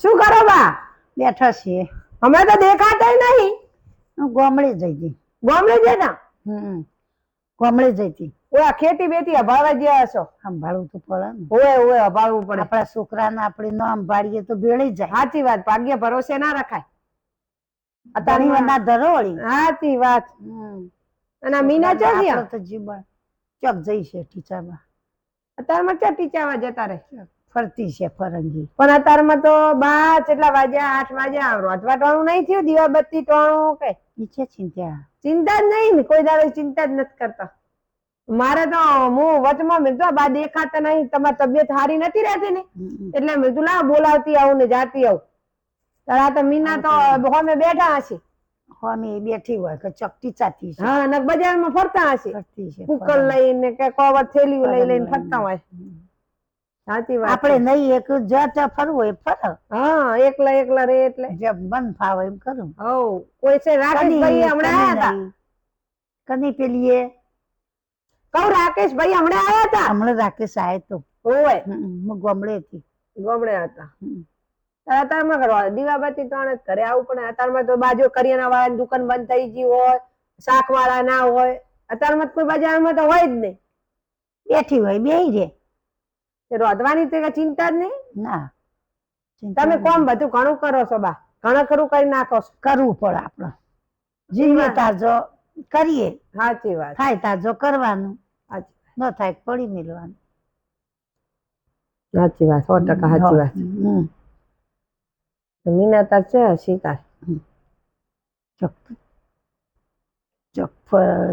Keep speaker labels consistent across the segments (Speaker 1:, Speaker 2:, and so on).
Speaker 1: શું કરો બા?
Speaker 2: બેઠા છીએ.
Speaker 1: અમે તો દેખાતા નહીં.
Speaker 2: હું ગામડે જઈ હતી.
Speaker 1: ગામડે જતા
Speaker 2: હમ ગામડે જઈ હતી.
Speaker 1: ઓય ખેતી બેતી અભાળવા ગયા છો
Speaker 2: સંભાળવું તો પડે ને.
Speaker 1: ઓય ઓય અભાળવું પડે.
Speaker 2: આપણા છોકરાને આપણે ન સંભાળીએ તો ભેળી જાય.
Speaker 1: સાચી વાત ભાગ્ય ભરોસે ના રખાય.
Speaker 2: અતારી વાર ના ધરોળી.
Speaker 1: સાચી વાત. અને મીના ચો ગયા?
Speaker 2: તો જીવન ચોક જઈ છે ટીચામાં
Speaker 1: અત્યારમાં ક્યાં ટીચાવા જતા રહે?
Speaker 2: ફરતી છે ફરંગી.
Speaker 1: પણ અત્યારમાં તો બા કેટલા વાગ્યા આઠ વાગ્યા રોજવા ટોણું નહીં થયું દીવાબત્તી ટોણું કે?
Speaker 2: નીચે ચિંતા.
Speaker 1: ચિંતા જ નહીં ને કોઈ દાડો ચિંતા જ નથી કરતા. મારે તો હું વચમાં મેં બા દેખાતા નહીં તમારી તબિયત સારી નથી રહેતી ને? એટલે મેં લાવ બોલાવતી આવું ને જાતી આવું. તારા તો મીના તો હોમે બેઠા હશે.
Speaker 2: હોમે બેઠી હોય કે ચકટી ચાતી છે.
Speaker 1: હા ને બજારમાં ફરતા હશે.
Speaker 2: ફરતી છે
Speaker 1: કુકર લઈને કે કવર થેલીઓ લઈ લઈને ફરતા હોય. સાચી વાત
Speaker 2: આપણે નહીં એક જ્યાં ફરવું હોય ફર.
Speaker 1: હા એકલા એકલા રે એટલે.
Speaker 2: જે મન ફાવે એમ કરું.
Speaker 1: હવ કોઈ છે રાકેશભાઈ હમણાં આયા હતા
Speaker 2: કની પેલી એ
Speaker 1: કહું રાકેશભાઈ હમણાં આયા હતા?
Speaker 2: હમણાં રાકેશ આયો તો.
Speaker 1: ઓય.
Speaker 2: હું ગોમડે હતી.
Speaker 1: ગોમડે હતા. અતારમાં કરવા? દીવાબત્તી તો જ ઘરે આવું પણ અત્યારમાં તો બાજુ કરિયાના વાળાની દુકાન બંધ થઈ ગઈ હોય શાક વાળા ના હોય. અત્યારમાં તો કોઈ બજારમાં તો હોય જ નહીં.
Speaker 2: બેઠી હોય બેહી રે
Speaker 1: રોધવાની તો ચિંતા જ નહીં?
Speaker 2: ના. ચિંતા
Speaker 1: તમે કોમ બધું ઘણું કરો છો બા. ઘણું ખરું કરી નાખો છો.
Speaker 2: કરવું પડે આપણે. જીવીએ તાજો કરીએ.
Speaker 1: સાચી વાત.
Speaker 2: થાય તાજો કરવાનું.
Speaker 1: સાચી
Speaker 2: ન થાય પડી મેળવાનું
Speaker 1: સાચી વાત. સો ટકા સાચી વાત. મીના તાર છે સીતા
Speaker 2: ચોક ચોક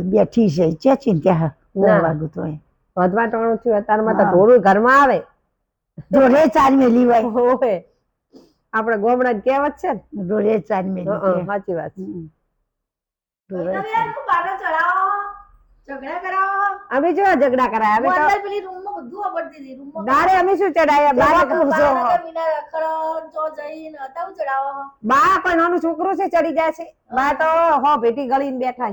Speaker 2: બેઠી છે. ચેચી
Speaker 1: ત્યાં.
Speaker 2: વાગું તો એ.
Speaker 1: વધવા ટોણું થયું અત્યારમાં તો ઢોરું ઘરમાં આવે.
Speaker 2: ઢોરે ચાર મેલી હોય
Speaker 1: આપણે ગોમડા કહેવત છે ને?
Speaker 2: ઢોરે ચાર મેલી.
Speaker 1: સાચી વાત. અમે જો ઝઘડા કરાયા. અમે તો ગારે અમે શું ચડાયા? બારે બા પણ નાનું છોકરું છે ચડી જાય છે. બા તો હો ભેટી ગળીને બેઠા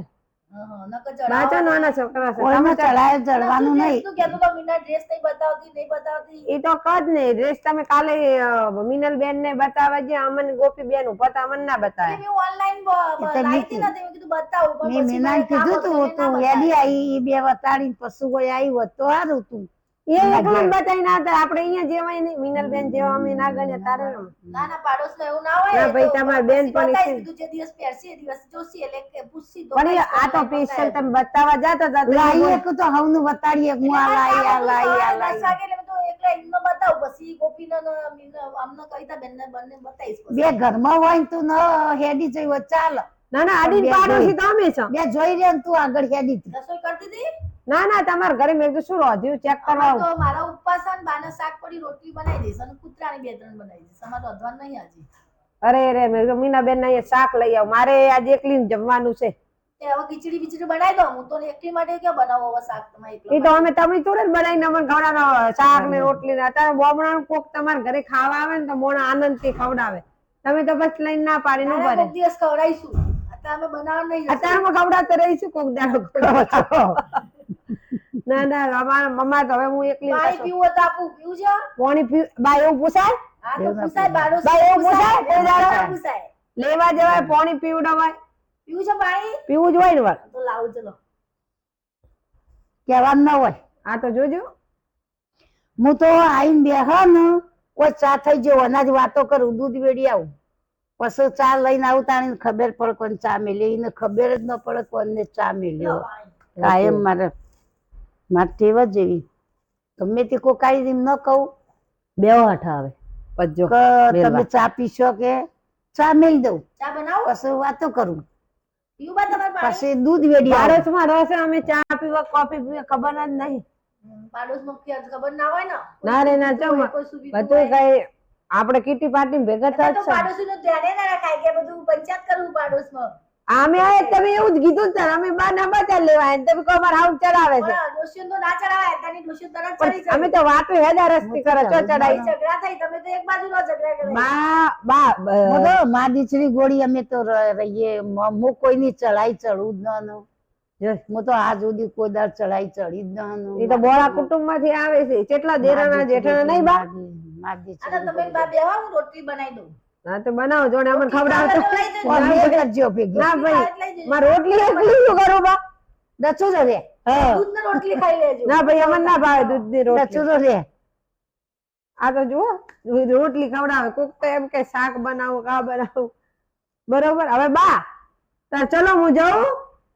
Speaker 1: છે. નાના છોકરા છે તમે
Speaker 2: ચડાય ચડવાનું નહીં.
Speaker 1: ઈ તો કદ ને ડ્રેસ તમે કાલે મિનલ બેન ને બતાવવા ગયા અમન ગોપી બેન ઉપર તો અમન ના બતાવે
Speaker 2: મેં મીનાને કીધું તું તું હેડી આવી ઈ બે વતાડી પશુ કોઈ આવી તો સારું તું.
Speaker 1: એ એકલા બતાવી ના હતા આપણે અહીંયા જેવાય નહીં. મિનલબેન જેવા અમે ના ગણ્યા તારે ના.
Speaker 3: ના પાડોશમાં એવું ના હોય
Speaker 1: ના ભાઈ, તમાર બેન
Speaker 3: પણ. તું જે દિવસ પહેરશે એ દિવસ જોશી એટલે કે પૂછી દો
Speaker 1: પણ આ તો
Speaker 3: online
Speaker 1: તમે બતાવવા જતા હતા તો એ
Speaker 2: લાઈએ તો હવનું બતાડીએ હું આ લાઈ આ લાઈ આ લાઈ. બે ઘરમાં હોય તું ન હેડી જઈ હોય ચાલ.
Speaker 1: ના ના
Speaker 2: આડી
Speaker 1: પાડોશી તો અમે છો.
Speaker 2: બે જોઈ રહ્યા ને તું આગળ હેડી.
Speaker 3: રસોઈ કરતી હતી?
Speaker 1: ના ના તમારા ઘરે મેં તો શું રોધ્યું ચેક કરવા?
Speaker 3: તો મારા ઉપવાસ બાને શાક પડી રોટલી બનાવી દઈશ અને કૂતરાની બે ત્રણ બનાવી દઈશ. અમારે રોધવાનું નહીં આજે.
Speaker 1: અરે અરે મેં તો મીનાબેન ને શાક લઈ આવ. મારે આજે એકલી જમવાનું છે.
Speaker 3: તે હવે ખીચડી બીચડી બનાવી દો. હું તો એકલી માટે ક્યાં બનાવો હવે શાક તમારે એકલા
Speaker 1: એ તો અમે તમે થોડે જ બનાવીને અમને શાક ને રોટલી ને અત્યારે બોમણાનું કોક તમારા ઘરે ખાવા આવે ને તો મોણા આનંદથી ખવડાવે. તમે તો બસ લઈને ના
Speaker 3: દિવસ ખવડાવીશું. અત્યારે અમે નહીં જશું.
Speaker 1: અત્યારમાં ખવડાવતા રહીશું કોક દાડો ખવડાવો. ના ના અમારા મમ્મા તો હવે હું એકલી
Speaker 3: પાણી પીવું તો આપું પીવું છે?
Speaker 1: પાણી પી બા એવું પૂછાય?
Speaker 3: હા તો પૂછાય બાળો
Speaker 1: બા, એવું પૂછાય? કોઈ દાડો?
Speaker 3: પૂછાય.
Speaker 1: લેવા જવાય પાણી પીવડાવાય
Speaker 3: પીવું છે પાણી?
Speaker 1: પીવું જ હોય ને વાર
Speaker 3: તો લાવું ચલો.
Speaker 2: કહેવાનું ન હોય.
Speaker 1: આ તો જોજો.
Speaker 2: હું તો આઈને બેહ ને કોઈ ચા થઈ ગયો અનાજ વાતો કરું દૂધ વેડી આવું. પછી ચા લઈને આવું તાણી ખબર પડે કોને ચા મેલી એને ખબર જ ન પડે કોને ચા મેલ્યો. કાયમ મારે. મારે ટેવ જ જેવી ગમે તે કોઈ કાંઈ એમ ન કહું.
Speaker 1: બે હાથ આવે. પજો
Speaker 2: તમે ચા પીશો કે? ચા મેલી દઉં.
Speaker 3: ચા બનાવો.
Speaker 2: પછી વાતો કરું. પછી દૂધ વેડી
Speaker 1: પાડોશમાં રહે છે અમે ચા પીવા કોફી પીવા ખબર જ નહીં.
Speaker 3: ખબર ના હોય ને?
Speaker 1: ના રે ના ચમ બધું કઈ આપણે કીટી પાર્ટી ભેગા થાય
Speaker 3: તો પાડોશીનું ધ્યાન ના રખાય કે બધું પંચાયત કરવું પાડોશમાં.
Speaker 1: અમે તમે એવું જ કીધું ને અમે બા ના બચા લેવા આયા તમે કહો અમારે આવું ચડાવે છે.
Speaker 3: પણ તો ના ચડાવાય તાની ડોશીઓ તરત ચડી
Speaker 1: પણ અમે તો વાતો હેદા રસ્તી કરે ચો ચડાઈ
Speaker 3: ઝઘડા થઈ તમે તો એક બાજુ નો ઝઘડા કરે.
Speaker 1: બા બા
Speaker 2: હું માં દીકરી ગોળી અમે તો રહીએ મો કોઈની ચડાઈ ચડું જ ન
Speaker 1: જો,
Speaker 2: હું તો આ સુધી કોઈ દર ચડાઈ ચડી જ ન
Speaker 1: એ તો બોળા કુટુંબમાંથી આવે છે. કેટલા દેરાના જેઠાના નહીં બા.
Speaker 2: માં
Speaker 3: આ તમે બા બેહો હું રોટલી બનાવી દઉં.
Speaker 1: હા તો બનાવો જોડે અમને ખવડાવતો
Speaker 3: લઈ જજો.
Speaker 2: કરજો ભેગી.
Speaker 1: ના ભાઈ.
Speaker 3: લઈ
Speaker 1: રોટલી એકલી શું કરું બા.
Speaker 2: દચું તો રે.
Speaker 3: દૂધ ને રોટલી ખાઈ લેજો.
Speaker 1: ના ભાઈ અમને ના ભાવે દૂધની રોટલી.
Speaker 2: દચું તો રે.
Speaker 1: આ તો જુઓ રોટલી ખવડાવે. કોક તો એમ કે શાક બનાવું કા બનાવું. બરોબર? હવે બા તાર ચલો હું જાઉં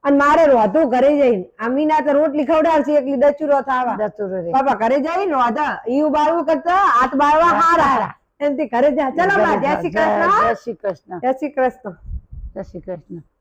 Speaker 1: અને મારે રોધું ઘરે જઈને. આ મીના તો રોટલી ખવડાવશે એકલી દચુરો થવા.
Speaker 2: દચુરો
Speaker 1: બાપા ઘરે જઈને રોધા. ઈ બાળવું કરતા હાથ બાળવા હારા. હારા. એમથી ઘરે જા. ચલો બા જય શ્રી કૃષ્ણ.
Speaker 2: જય શ્રી કૃષ્ણ.
Speaker 1: જય શ્રી કૃષ્ણ.
Speaker 2: જય શ્રી કૃષ્ણ.